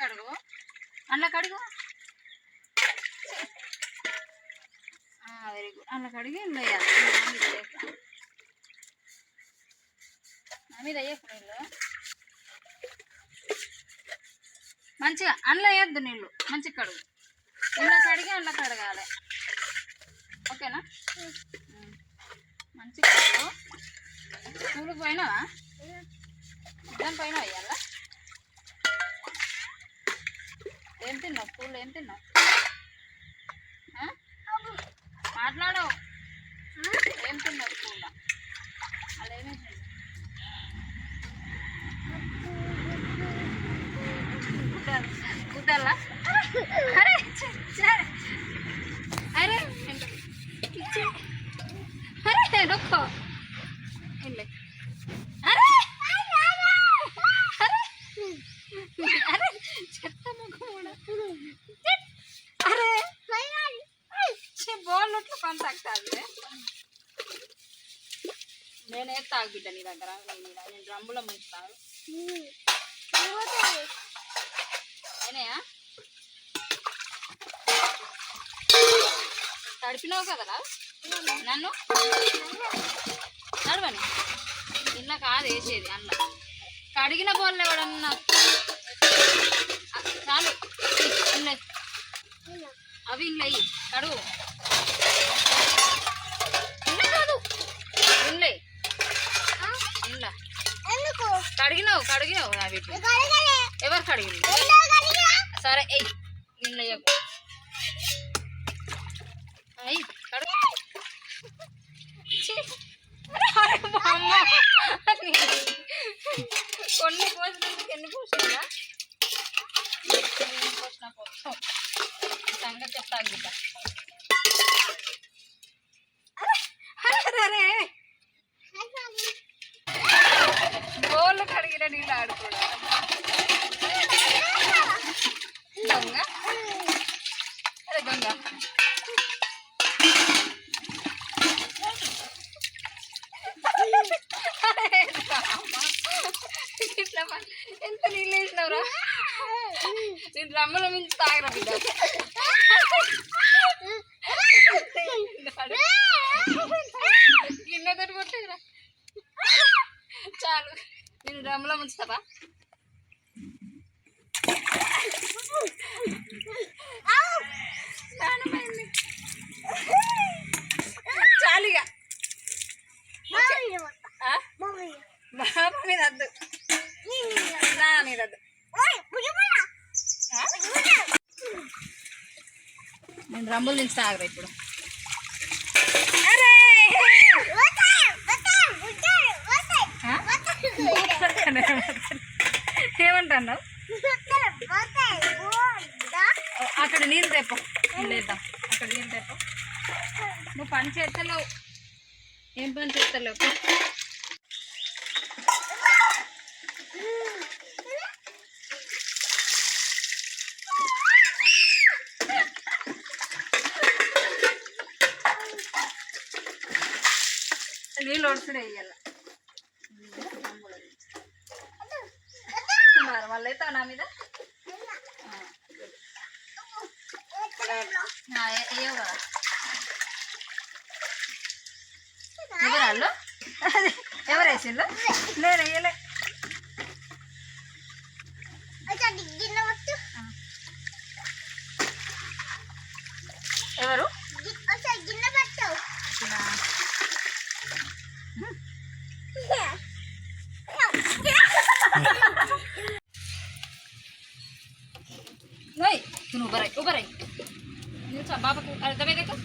కడుగు అందులో కడుగు వెరీ గుడ్ అందులో కడిగి ఇందులో వేయాలి. మీద వేయకు. నీళ్ళు. మంచిగా అందులో వేయద్దు నీళ్ళు. మంచిగా కడుగు. ఇంట్లో కడిగి అందులో కడగాలి ఓకేనా. మంచిగా కడుగు. స్కూల్కి పోయినావా? దాని పైన వేయాలా ఏం తిన్నావు? స్కూల్లో ఏం తిన్నావు? ఆ? మాట్లాడు. ఏం తిన్నావు స్కూల్లో? అలా ఏమేమి తిన్నావు? అరే అరే అరే నొక్కో ఇల్లే అరే అరే అరే చెత్త ముఖముడా అరే ఛీ, బోల్ నోట్లో పని తగ్గుతుంది నేనే తాగు నీ దగ్గర నేను డ్రమ్ములో ముంచుతాను అయినాయా తడిపినావు కదరా నన్ను? తడవని ఇన్న కాదు వేసేది అన్న. కడిగిన బోళ్ళు ఎవడన్నా? చాలు. ఇల్లే అవి ఇల్లయి కడుగు. కడిగినావు అవి ఎవరు కడిగింది సరే ఎయ్ ఇల్ల అయ్యి కడుగు ఛీ. అరే మా అమ్మ. కొన్ని పోసినందుకు ఎన్ని పోసిందా ఎన్ని పోసినా పోస్తాం సంగతి చెప్తా బిడ్డ అరే అరే నీళ్ళు ఆడుకోవడం దొంగ అరే దొంగ అరే రామా. ఇట్లా ప- ఎంత నీళ్ళు వేసినవరా నేను రమ్మల మించి తాగరా బిడ్డ నేను డ్రమ్లో బాబా మీద వద్దు నా మీద వద్దు నేను రంబులు దించి ఇప్పుడు. అన్నావు? అక్కడ నీళ్ళు తెప్ప. లేదా అక్కడ నీళ్ళు తెప్ప. నువ్వు పని చేస్తలేవు. ఏం పని చేస్తలేవు? నీళ్ళు ఒడుచుడే ఇయ్యాల. మళ్ళీ అవుతావు నా మీద? వేయవు కదా ఎవరు వాళ్ళు అది ఎవరు వేసిండ్రు? నేను వేయలే. ఎవరు? ఇలా. તું ઊભા રહી ઊભા રહી બાપા અરે તમે કઈ કહો